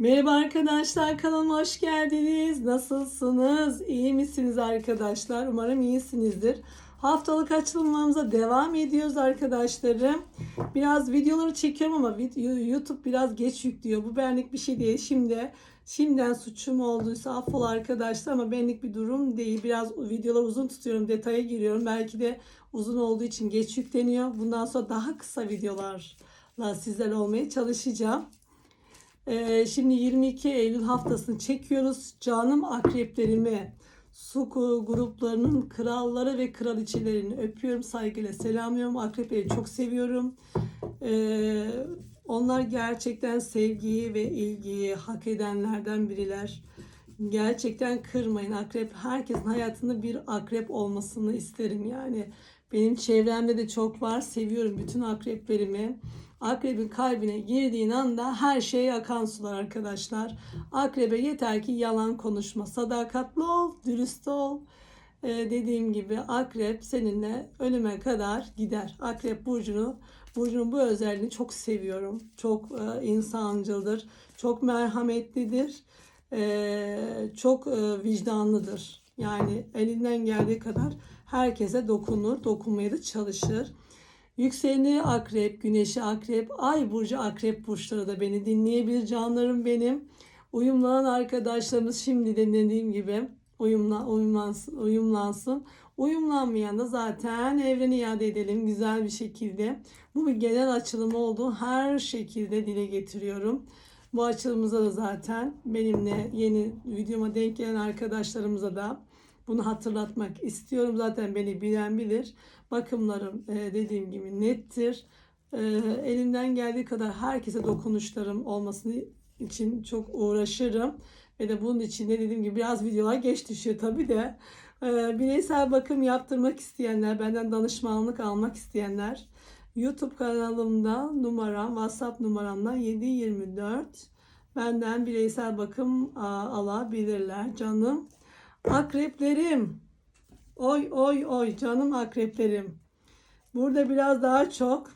Merhaba arkadaşlar kanalıma hoş geldiniz. Nasılsınız? İyi misiniz arkadaşlar? Umarım iyisinizdir. Haftalık açılımlarımıza devam ediyoruz arkadaşlarım. Biraz videoları çekiyorum ama YouTube biraz geç yüklüyor. Bu benlik bir şey değil. Şimdi şimdiden suçum olduysa affola arkadaşlar ama benlik bir durum değil. Biraz videolar uzun tutuyorum. Detaya giriyorum. Belki de uzun olduğu için geç yükleniyor. Bundan sonra daha kısa videolarla sizler olmaya çalışacağım. Ee, şimdi 22 Eylül haftasını çekiyoruz. Canım akreplerimi, su gruplarının kralları ve kraliçelerini öpüyorum, saygıyla selamlıyorum. Akrepleri çok seviyorum. Ee, onlar gerçekten sevgiyi ve ilgiyi hak edenlerden biriler. Gerçekten kırmayın. Akrep herkesin hayatında bir akrep olmasını isterim yani. Benim çevremde de çok var. Seviyorum bütün akreplerimi. Akrebin kalbine girdiğin anda her şey akan sular arkadaşlar. Akrebe yeter ki yalan konuşma. Sadakatli ol, dürüst ol. Ee, dediğim gibi akrep seninle ölüme kadar gider. Akrep burcunu, burcunun bu özelliğini çok seviyorum. Çok e, insancıldır, çok merhametlidir, e, çok e, vicdanlıdır. Yani elinden geldiği kadar herkese dokunur, dokunmaya da çalışır. Yükseleni akrep, güneşi akrep, ay burcu akrep burçları da beni dinleyebilir canlarım benim. Uyumlanan arkadaşlarımız şimdi de dediğim gibi uyumla, uyumlansın, uyumlansın. Uyumlanmayan da zaten evreni iade edelim güzel bir şekilde. Bu bir genel açılım olduğu her şekilde dile getiriyorum. Bu açılımıza da zaten benimle yeni videoma denk gelen arkadaşlarımıza da bunu hatırlatmak istiyorum. Zaten beni bilen bilir. Bakımlarım e, dediğim gibi nettir. E, elimden geldiği kadar herkese dokunuşlarım olmasını için çok uğraşırım. Ve de bunun için de dediğim gibi biraz videolar geç düşüyor tabii de. E, bireysel bakım yaptırmak isteyenler, benden danışmanlık almak isteyenler YouTube kanalımda numaram, WhatsApp numaramdan 724 benden bireysel bakım alabilirler canım. Akreplerim. Oy oy oy canım akreplerim. Burada biraz daha çok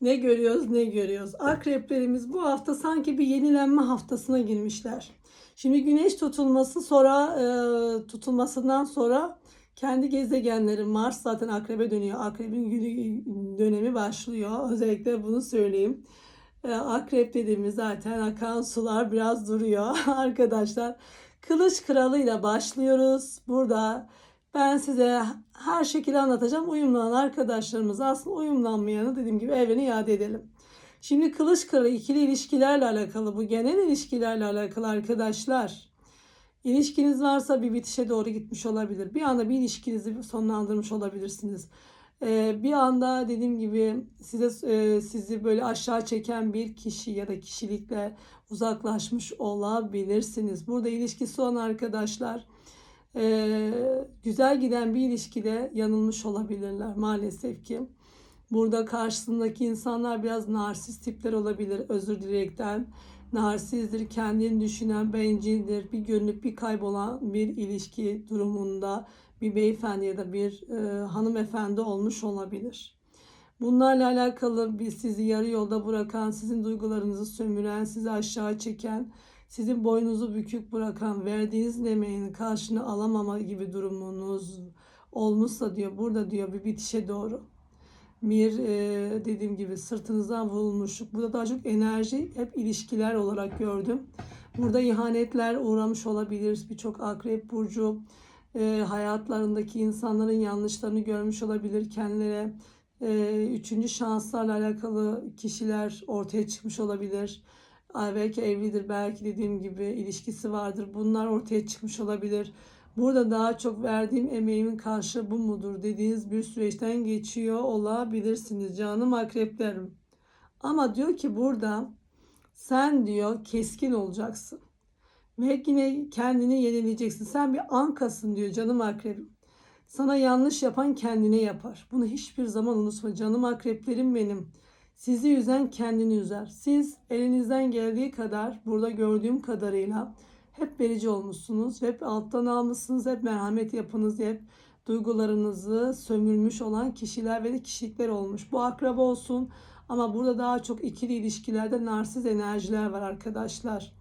ne görüyoruz ne görüyoruz. Akreplerimiz bu hafta sanki bir yenilenme haftasına girmişler. Şimdi güneş tutulması sonra e, tutulmasından sonra kendi gezegenleri Mars zaten akrebe dönüyor. Akrebin günü- dönemi başlıyor. Özellikle bunu söyleyeyim. E, Akrep dediğimiz zaten akan sular biraz duruyor arkadaşlar. Kılıç kralıyla başlıyoruz. Burada ben size her şekilde anlatacağım. Uyumlanan arkadaşlarımız aslında uyumlanmayanı dediğim gibi evrene iade edelim. Şimdi kılıç kralı ikili ilişkilerle alakalı bu genel ilişkilerle alakalı arkadaşlar. İlişkiniz varsa bir bitişe doğru gitmiş olabilir. Bir anda bir ilişkinizi sonlandırmış olabilirsiniz. Ee, bir anda dediğim gibi size e, sizi böyle aşağı çeken bir kişi ya da kişilikle uzaklaşmış olabilirsiniz. Burada ilişkisi olan arkadaşlar e, güzel giden bir ilişkide yanılmış olabilirler maalesef ki. Burada karşısındaki insanlar biraz narsist tipler olabilir özür dilerekten. Narsizdir, kendini düşünen, bencildir, bir görünüp bir kaybolan bir ilişki durumunda bir beyefendi ya da bir e, hanımefendi olmuş olabilir. Bunlarla alakalı bir sizi yarı yolda bırakan, sizin duygularınızı sömüren, sizi aşağı çeken, sizin boynunuzu bükük bırakan, verdiğiniz emeğin karşını alamama gibi durumunuz olmuşsa diyor, burada diyor bir bitişe doğru. Bir e, dediğim gibi sırtınızdan vurulmuşluk. Burada daha çok enerji hep ilişkiler olarak gördüm. Burada ihanetler uğramış olabilir. Birçok akrep burcu e, hayatlarındaki insanların yanlışlarını görmüş olabilir. Kendileri e, üçüncü şanslarla alakalı kişiler ortaya çıkmış olabilir. Belki evlidir, belki dediğim gibi ilişkisi vardır. Bunlar ortaya çıkmış olabilir. Burada daha çok verdiğim emeğimin karşı bu mudur dediğiniz bir süreçten geçiyor olabilirsiniz canım akreplerim. Ama diyor ki burada sen diyor keskin olacaksın. Ve yine kendini yenileyeceksin. Sen bir ankasın diyor canım akrepim. Sana yanlış yapan kendine yapar. Bunu hiçbir zaman unutma canım akreplerim benim. Sizi üzen kendini üzer. Siz elinizden geldiği kadar burada gördüğüm kadarıyla hep verici olmuşsunuz. Hep alttan almışsınız. Hep merhamet yapınız. Hep duygularınızı sömürmüş olan kişiler ve de kişilikler olmuş. Bu akraba olsun, Ama burada daha çok ikili ilişkilerde narsiz enerjiler var arkadaşlar.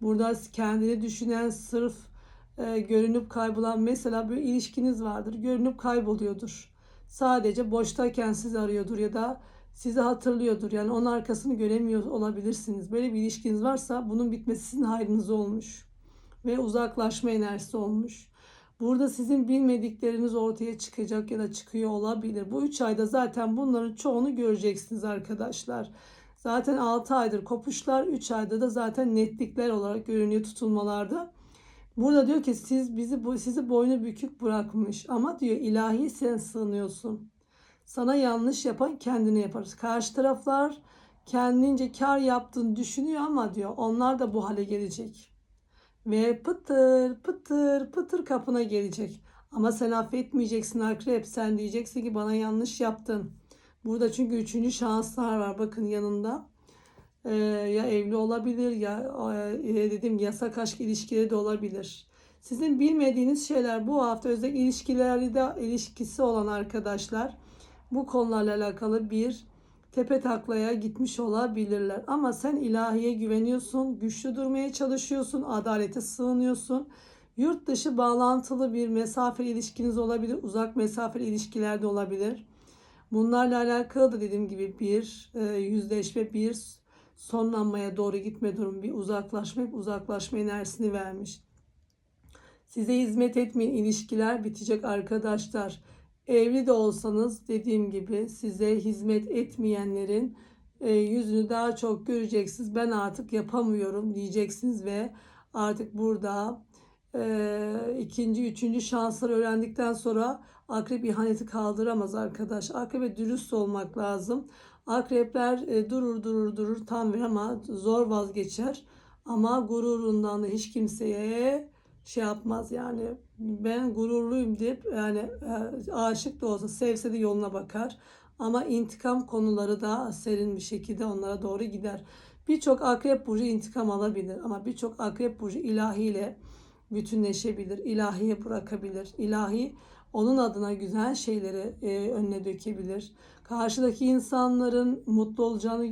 Burada kendini düşünen sırf e, görünüp kaybolan mesela bir ilişkiniz vardır. Görünüp kayboluyordur. Sadece boştayken sizi arıyordur ya da sizi hatırlıyordur. Yani onun arkasını göremiyor olabilirsiniz. Böyle bir ilişkiniz varsa bunun bitmesi sizin hayrınıza olmuş. Ve uzaklaşma enerjisi olmuş. Burada sizin bilmedikleriniz ortaya çıkacak ya da çıkıyor olabilir. Bu 3 ayda zaten bunların çoğunu göreceksiniz arkadaşlar. Zaten 6 aydır kopuşlar, 3 ayda da zaten netlikler olarak görünüyor tutulmalarda. Burada diyor ki siz bizi sizi boynu bükük bırakmış ama diyor ilahi sen sığınıyorsun. Sana yanlış yapan kendine yapar. Karşı taraflar kendince kar yaptığını düşünüyor ama diyor onlar da bu hale gelecek. Ve pıtır pıtır pıtır kapına gelecek. Ama sen affetmeyeceksin akrep. Sen diyeceksin ki bana yanlış yaptın. Burada çünkü üçüncü şanslar var bakın yanında. Ee, ya evli olabilir ya e, dedim yasak aşk ilişkileri de olabilir. Sizin bilmediğiniz şeyler bu hafta özellikle ilişkilerde ilişkisi olan arkadaşlar bu konularla alakalı bir tepe taklaya gitmiş olabilirler. Ama sen ilahiye güveniyorsun, güçlü durmaya çalışıyorsun, adalete sığınıyorsun. Yurt dışı bağlantılı bir mesafe ilişkiniz olabilir, uzak mesafe ilişkiler de olabilir. Bunlarla alakalı da dediğim gibi bir e, yüzleşme, bir sonlanmaya doğru gitme durum, bir uzaklaşma, uzaklaşma enerjisini vermiş. Size hizmet etmeyen ilişkiler bitecek arkadaşlar. Evli de olsanız dediğim gibi size hizmet etmeyenlerin e, yüzünü daha çok göreceksiniz. Ben artık yapamıyorum diyeceksiniz ve artık burada e, ikinci, üçüncü şansları öğrendikten sonra akrep ihaneti kaldıramaz arkadaş. Akrebe dürüst olmak lazım. Akrepler e, durur durur durur tam ver ama zor vazgeçer. Ama gururundan da hiç kimseye şey yapmaz yani ben gururluyum deyip yani e, aşık da olsa sevse de yoluna bakar. Ama intikam konuları da serin bir şekilde onlara doğru gider. Birçok akrep burcu intikam alabilir ama birçok akrep burcu ilahiyle bütünleşebilir. ilahiye bırakabilir. İlahi onun adına güzel şeyleri e, önüne dökebilir. Karşıdaki insanların mutlu olacağını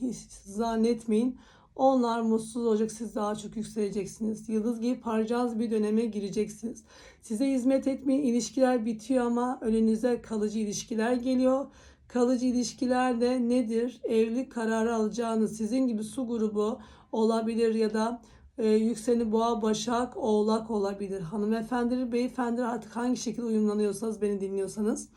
hiç zannetmeyin. Onlar mutsuz olacak, siz daha çok yükseleceksiniz. Yıldız gibi paracağınız bir döneme gireceksiniz. Size hizmet etmeyin, ilişkiler bitiyor ama önünüze kalıcı ilişkiler geliyor. Kalıcı ilişkiler de nedir? Evlilik kararı alacağınız sizin gibi su grubu olabilir ya da e, yükseni boğa, başak, oğlak olabilir. Hanımefendi, beyefendi artık hangi şekilde uyumlanıyorsanız beni dinliyorsanız.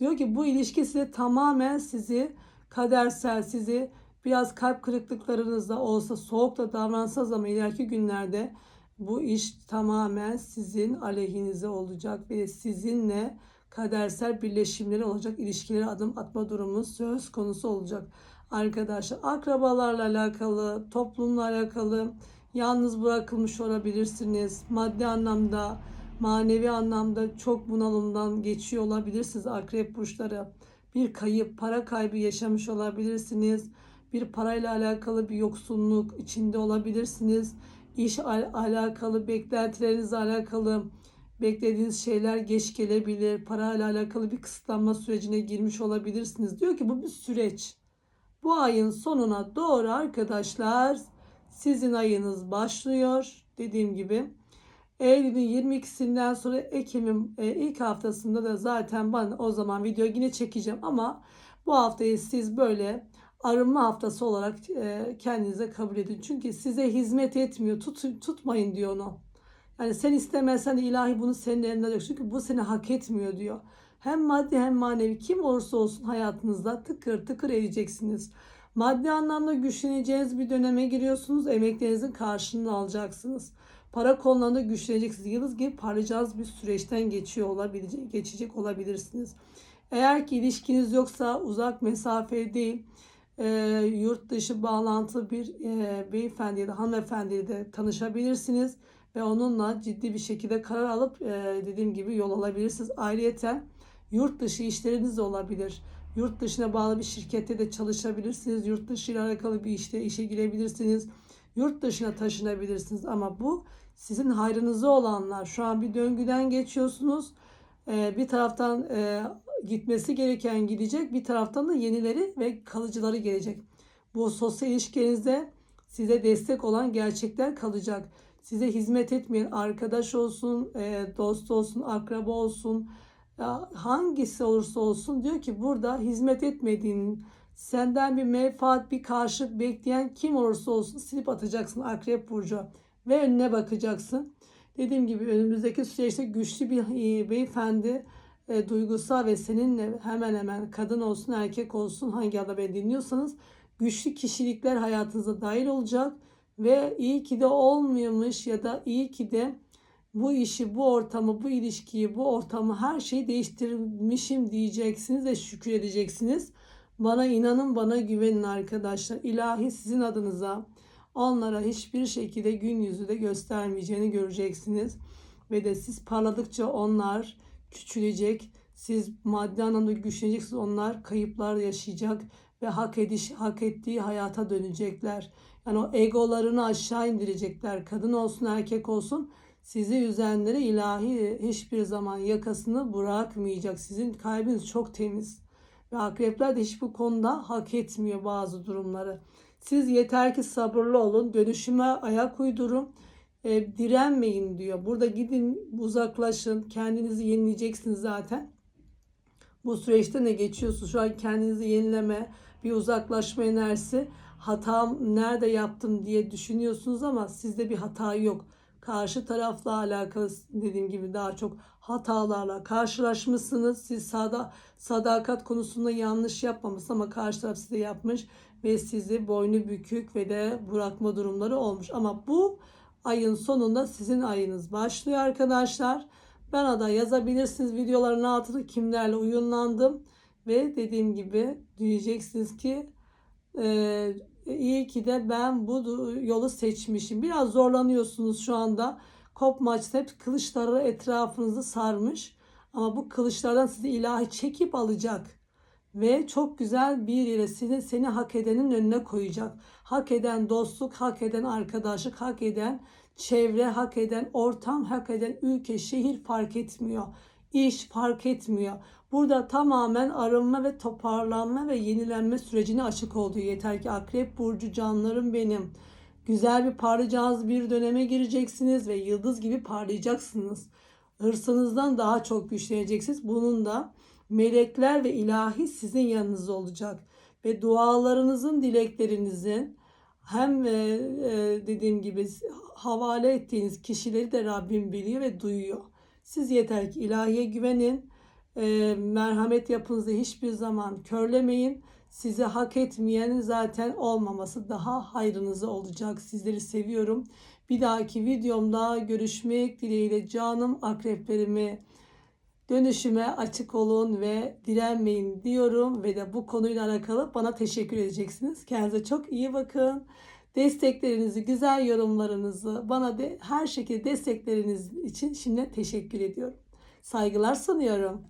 Diyor ki bu ilişki size tamamen sizi kadersel, sizi biraz kalp kırıklıklarınızda olsa soğuk da davransanız ama ileriki günlerde bu iş tamamen sizin aleyhinize olacak ve sizinle kadersel birleşimleri olacak, ilişkilere adım atma durumu söz konusu olacak. Arkadaşlar akrabalarla alakalı, toplumla alakalı yalnız bırakılmış olabilirsiniz. Maddi anlamda, manevi anlamda çok bunalımdan geçiyor olabilirsiniz akrep burçları. Bir kayıp, para kaybı yaşamış olabilirsiniz bir parayla alakalı bir yoksunluk içinde olabilirsiniz. İş al- alakalı, beklentilerinizle alakalı beklediğiniz şeyler geç gelebilir. Parayla alakalı bir kısıtlanma sürecine girmiş olabilirsiniz. Diyor ki bu bir süreç. Bu ayın sonuna doğru arkadaşlar sizin ayınız başlıyor. Dediğim gibi Eylül'ün 22'sinden sonra Ekim'in e, ilk haftasında da zaten ben o zaman video yine çekeceğim ama bu haftayı siz böyle arınma haftası olarak e, kendinize kabul edin. Çünkü size hizmet etmiyor. Tut, tutmayın diyor onu. Yani sen istemezsen ilahi bunu senin elinden yok. Çünkü bu seni hak etmiyor diyor. Hem maddi hem manevi kim olursa olsun hayatınızda tıkır tıkır edeceksiniz. Maddi anlamda güçleneceğiniz bir döneme giriyorsunuz. Emeklerinizin karşılığını alacaksınız. Para konularında güçleneceksiniz. Yıldız gibi parlayacağınız bir süreçten geçiyor olabilecek, geçecek olabilirsiniz. Eğer ki ilişkiniz yoksa uzak mesafe değil, e, yurt dışı bağlantılı bir e, beyefendi ya da hanımefendiyle de tanışabilirsiniz ve onunla ciddi bir şekilde karar alıp e, dediğim gibi yol alabilirsiniz. Ayrıca yurt dışı işleriniz olabilir. Yurt dışına bağlı bir şirkette de çalışabilirsiniz. Yurt dışı ile alakalı bir işte işe girebilirsiniz. Yurt dışına taşınabilirsiniz ama bu sizin hayrınıza olanlar. Şu an bir döngüden geçiyorsunuz. Ee, bir taraftan e, gitmesi gereken gidecek. Bir taraftan da yenileri ve kalıcıları gelecek. Bu sosyal ilişkinizde size destek olan gerçekler kalacak. Size hizmet etmeyen arkadaş olsun, e, dost olsun, akraba olsun, hangisi olursa olsun diyor ki burada hizmet etmediğin, senden bir menfaat, bir karşılık bekleyen kim olursa olsun silip atacaksın Akrep Burcu ve önüne bakacaksın. Dediğim gibi önümüzdeki süreçte güçlü bir e, beyefendi e, duygusal ve seninle hemen hemen kadın olsun erkek olsun hangi ada beni dinliyorsanız güçlü kişilikler hayatınıza dahil olacak ve iyi ki de olmuyormuş ya da iyi ki de bu işi, bu ortamı, bu ilişkiyi, bu ortamı her şeyi değiştirmişim diyeceksiniz ve şükür edeceksiniz. Bana inanın, bana güvenin arkadaşlar. İlahi sizin adınıza onlara hiçbir şekilde gün yüzü de göstermeyeceğini göreceksiniz. Ve de siz parladıkça onlar küçülecek. Siz maddi anlamda güçleneceksiniz. Onlar kayıplar yaşayacak ve hak ediş hak ettiği hayata dönecekler. Yani o egolarını aşağı indirecekler. Kadın olsun erkek olsun sizi üzenlere ilahi hiçbir zaman yakasını bırakmayacak. Sizin kalbiniz çok temiz. Ve akrepler de hiç bu konuda hak etmiyor bazı durumları. Siz yeter ki sabırlı olun. Dönüşüme ayak uydurun. E, direnmeyin diyor. Burada gidin uzaklaşın. Kendinizi yenileyeceksiniz zaten. Bu süreçte ne geçiyorsunuz? Şu an kendinizi yenileme, bir uzaklaşma enerjisi. Hatam nerede yaptım diye düşünüyorsunuz ama sizde bir hata yok. Karşı tarafla alakalı dediğim gibi daha çok hatalarla karşılaşmışsınız. Siz sada, sadakat konusunda yanlış yapmamışsınız ama karşı taraf size yapmış ve sizi boynu bükük ve de bırakma durumları olmuş. Ama bu ayın sonunda sizin ayınız başlıyor arkadaşlar. Bana da yazabilirsiniz videoların altına kimlerle uyumlandım. Ve dediğim gibi diyeceksiniz ki e, iyi ki de ben bu yolu seçmişim. Biraz zorlanıyorsunuz şu anda. Kopmaç hep kılıçları etrafınızı sarmış. Ama bu kılıçlardan sizi ilahi çekip alacak. Ve çok güzel bir seni, seni hak edenin önüne koyacak. Hak eden dostluk, hak eden arkadaşlık, hak eden çevre, hak eden ortam, hak eden ülke, şehir fark etmiyor. İş fark etmiyor. Burada tamamen arınma ve toparlanma ve yenilenme sürecine açık olduğu yeter ki Akrep Burcu canlarım benim. Güzel bir parlayacağınız bir döneme gireceksiniz ve yıldız gibi parlayacaksınız. Hırsınızdan daha çok güçleneceksiniz. Bunun da melekler ve ilahi sizin yanınızda olacak. Ve dualarınızın, dileklerinizin hem e, e, dediğim gibi havale ettiğiniz kişileri de Rabbim biliyor ve duyuyor. Siz yeter ki ilahiye güvenin. E, merhamet yapınızı hiçbir zaman körlemeyin. Sizi hak etmeyen zaten olmaması daha hayrınıza olacak. Sizleri seviyorum. Bir dahaki videomda görüşmek dileğiyle canım akreplerimi dönüşüme açık olun ve direnmeyin diyorum ve de bu konuyla alakalı bana teşekkür edeceksiniz. Kendinize çok iyi bakın. Desteklerinizi, güzel yorumlarınızı, bana de her şekilde destekleriniz için şimdi teşekkür ediyorum. Saygılar sunuyorum.